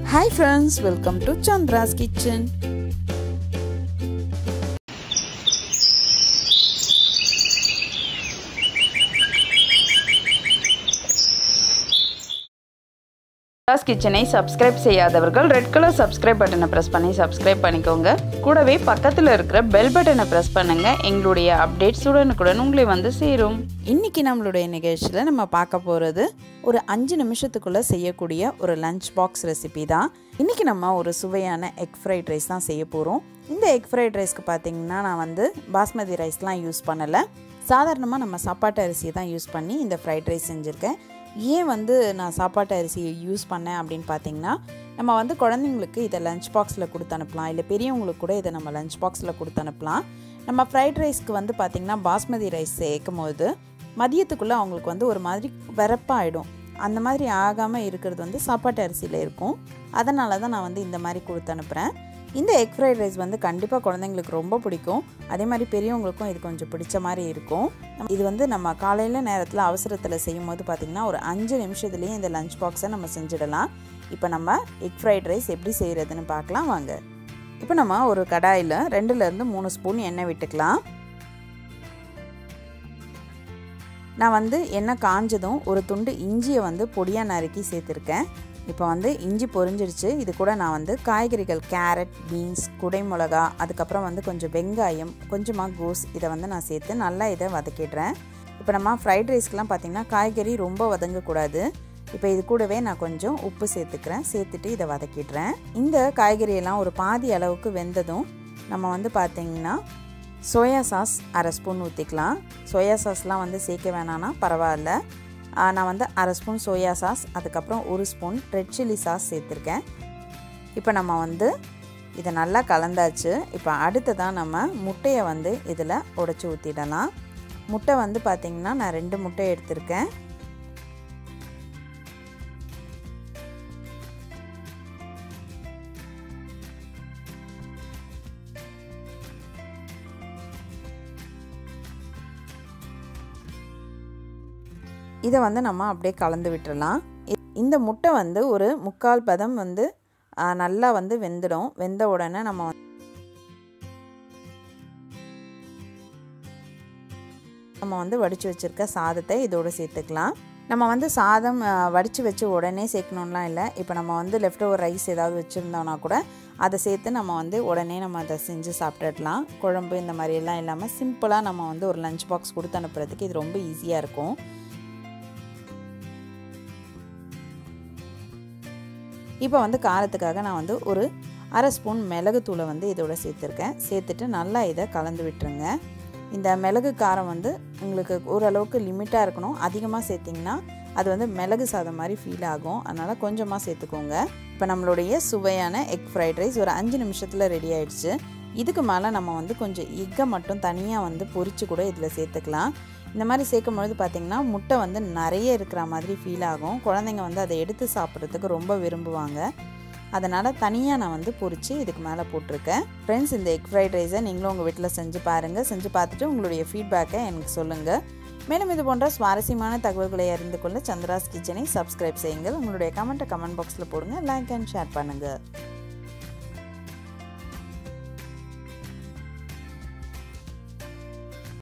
Hi friends welcome to Chandra's kitchen ராஸ் கிச்சனை subscribe செய்யாதவர்கள் red colour subscribe பட்டனை press பண்ணி சப்ஸ்கிரைப் பண்ணிக்கோங்க. கூடவே பக்கத்தில் இருக்கிற பெல் பட்டனை ப்ரெஸ் பண்ணுங்க. எங்களுடைய அப்டேட்ஸ் உடனுக்குடன் உங்களை வந்து சேரும். இன்னைக்கு நம்மளுடைய நிகழ்ச்சியில் நம்ம பார்க்க போகிறது ஒரு அஞ்சு நிமிஷத்துக்குள்ளே செய்யக்கூடிய ஒரு லஞ்ச் பாக்ஸ் ரெசிபி தான். இன்றைக்கி நம்ம ஒரு சுவையான எக் ஃப்ரைட் ரைஸ் தான் செய்ய போகிறோம் இந்த எக் ஃப்ரைட் ரைஸ்க்கு பார்த்தீங்கன்னா நான் வந்து பாஸ்மதி ரைஸ்லாம் யூஸ் பண்ணலை. சாதாரணமாக நம்ம சாப்பாட்டு அரிசியை தான் யூஸ் பண்ணி இந்த ஃப்ரைட் ரைஸ் செஞ்சுருக்கேன். ஏன் வந்து நான் சாப்பாட்டு அரிசியை யூஸ் பண்ணேன் அப்படின்னு பார்த்தீங்கன்னா நம்ம வந்து குழந்தைங்களுக்கு இதை லஞ்ச் பாக்ஸில் கொடுத்து அனுப்பலாம். இல்லை பெரியவங்களுக்கு கூட இதை நம்ம லஞ்ச் பாக்ஸில் கொடுத்து அனுப்பலாம். நம்ம ஃப்ரைட் ரைஸ்க்கு வந்து பார்த்திங்கன்னா பாஸ்மதி ரைஸ் சேர்க்கும் போது மதியத்துக்குள்ளே அவங்களுக்கு வந்து ஒரு மாதிரி வெறப்பாயிடும். அந்த மாதிரி ஆகாமல் இருக்கிறது வந்து சாப்பாட்டு அரிசியில் இருக்கும். அதனால தான் நான் வந்து இந்த மாதிரி கொடுத்து அனுப்புகிறேன் இந்த எக் ஃப்ரைட் ரைஸ் வந்து கண்டிப்பாக குழந்தைங்களுக்கு ரொம்ப பிடிக்கும். அதே மாதிரி பெரியவங்களுக்கும் இது கொஞ்சம் பிடிச்ச மாதிரி இருக்கும். இது வந்து நம்ம காலையில் நேரத்தில் அவசரத்தில் செய்யும் போது பார்த்திங்கன்னா ஒரு அஞ்சு நிமிஷத்துலேயே இந்த லஞ்ச் பாக்ஸை நம்ம செஞ்சிடலாம். இப்போ நம்ம எக் ஃப்ரைட் ரைஸ் எப்படி செய்கிறதுன்னு பார்க்கலாம் வாங்க. இப்போ நம்ம ஒரு கடாயில் ரெண்டுலேருந்து மூணு ஸ்பூன் எண்ணெய் விட்டுக்கலாம். நான் வந்து எண்ணெய் காஞ்சதும் ஒரு துண்டு இஞ்சியை வந்து பொடியாக நறுக்கி சேர்த்துருக்கேன். இப்போ வந்து இஞ்சி பொரிஞ்சிருச்சு. இது கூட நான் வந்து காய்கறிகள் கேரட் பீன்ஸ் குடைமிளகா அதுக்கப்புறம் வந்து கொஞ்சம் வெங்காயம் கொஞ்சமாக கோஸ் இதை வந்து நான் சேர்த்து நல்லா இதை வதக்கிடுறேன். இப்போ நம்ம ஃப்ரைட் ரைஸ்க்கெலாம் பார்த்திங்கன்னா காய்கறி ரொம்ப வதங்கக்கூடாது. இப்போ இது கூடவே நான் கொஞ்சம் உப்பு சேர்த்துக்கிறேன். சேர்த்துட்டு இதை வதக்கிடுறேன். இந்த காய்கறியெல்லாம் ஒரு பாதி அளவுக்கு வெந்ததும் நம்ம வந்து பார்த்திங்கன்னா சோயா சாஸ் அரை ஸ்பூன் ஊற்றிக்கலாம் சோயா சாஸ்லாம் வந்து சேர்க்க வேணான்னா பரவாயில்ல. நான் வந்து அரை ஸ்பூன் சோயா சாஸ் அதுக்கப்புறம் ஒரு ஸ்பூன் ரெட் சில்லி சாஸ் சேர்த்துருக்கேன். இப்போ நம்ம வந்து இதை நல்லா கலந்தாச்சு. இப்போ அடுத்ததான் நம்ம முட்டையை வந்து இதில் உடச்சி ஊற்றிடலாம் முட்டை வந்து பார்த்திங்கன்னா நான் ரெண்டு முட்டை எடுத்திருக்கேன். இதை வந்து நம்ம அப்படியே கலந்து விட்டுடலாம் இந்த முட்டை வந்து ஒரு முக்கால் பதம் வந்து நல்லா வந்து வெந்துடும். வெந்த உடனே நம்ம நம்ம வந்து வடித்து வச்சுருக்க சாதத்தை இதோடு சேர்த்துக்கலாம். நம்ம வந்து சாதம் வடித்து வச்சு உடனே சேர்க்கணும்லாம் இல்லை. இப்போ நம்ம வந்து லெஃப்ட் ஓவர் ரைஸ் ஏதாவது வச்சுருந்தோன்னா கூட அதை சேர்த்து நம்ம வந்து உடனே நம்ம அதை செஞ்சு சாப்பிட்டுடலாம். குழம்பு இந்த மாதிரியெல்லாம் இல்லாமல் சிம்பிளாக நம்ம வந்து ஒரு லஞ்ச் பாக்ஸ் கொடுத்து அனுப்புறதுக்கு இது ரொம்ப ஈஸியாக இருக்கும். இப்போ வந்து காரத்துக்காக நான் வந்து ஒரு அரை ஸ்பூன் மிளகுத்தூளை வந்து இதோட சேர்த்துருக்கேன். சேர்த்துட்டு நல்லா இதை கலந்து விட்டுருங்க. இந்த மிளகு காரம் வந்து உங்களுக்கு ஓரளவுக்கு லிமிட்டாக இருக்கணும். அதிகமாக சேர்த்திங்கன்னா அது வந்து மிளகு சாதம் மாதிரி ஃபீல் ஆகும். அதனால் கொஞ்சமாக சேர்த்துக்கோங்க. இப்போ நம்மளுடைய சுவையான எக் ஃப்ரைட் ரைஸ் ஒரு அஞ்சு நிமிஷத்தில் ரெடி ஆயிடுச்சு. இதுக்கு மேலே நம்ம வந்து கொஞ்சம் எக்கை மட்டும் தனியாக வந்து பொரித்து கூட இதில் சேர்த்துக்கலாம். இந்த மாதிரி சேர்க்கும் பொழுது பார்த்திங்கன்னா முட்டை வந்து நிறைய இருக்கிற மாதிரி ஃபீல் ஆகும். குழந்தைங்க வந்து அதை எடுத்து சாப்பிட்றதுக்கு ரொம்ப விரும்புவாங்க. அதனால் தனியாக நான் வந்து பொரித்து இதுக்கு மேலே போட்டிருக்கேன். ஃப்ரெண்ட்ஸ் இந்த எக் ஃப்ரைட் ரைஸை நீங்களும் உங்கள் வீட்டில் செஞ்சு பாருங்கள் செஞ்சு பார்த்துட்டு உங்களுடைய ஃபீட்பேக்கை எனக்கு சொல்லுங்கள் மேலும் இது போன்ற சுவாரஸ்யமான தகவல்களை அறிந்து கொள்ள சந்திராஸ் கிச்சனை சப்ஸ்கிரைப் செய்யுங்கள். உங்களுடைய கமெண்ட்டை கமெண்ட் பாக்ஸில் போடுங்க. லைக் அண்ட் ஷேர் பண்ணுங்கள்